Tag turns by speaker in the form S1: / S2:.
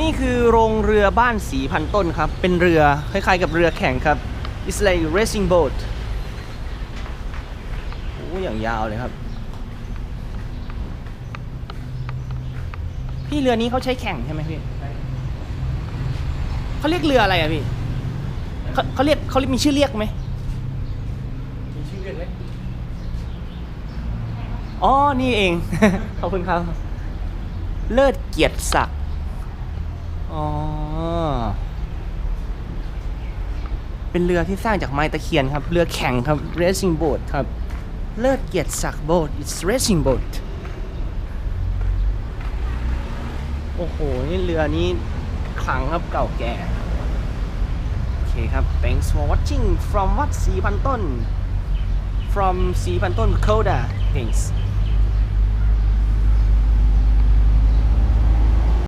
S1: นี่คือโรงเรือบ้านสีพันต้นครับ เป็นเรือคล้ายๆกับเรือแข่งครับ It's like racing boat โอ้อย่างยาวเลยครับ พี่เรือนี้เขาใช้แข่งใช่ไหมพี่เขาเรียกเรืออะไรอะพี่เขาเขาเรียกเขาเรียกมีชื่อเรียกไหม
S2: มีชื่อเรียกไหม
S1: อ๋อ นี่เอง ขอบคุณครับ เลิศเกียรติศักดิ์ อ๋อ เป็นเรือที่สร้างจากไม้ตะเคียนครับ เรือแข่งครับ racing boat ครับ เลิศเกียรติศักดิ์ boat it's racing boat โอ้โห นี่เรือนี้ขลังครับเก่าแก่ โอเคครับ thanks for watching from วัดสีพันต้น from สีพันต้น Koda thanks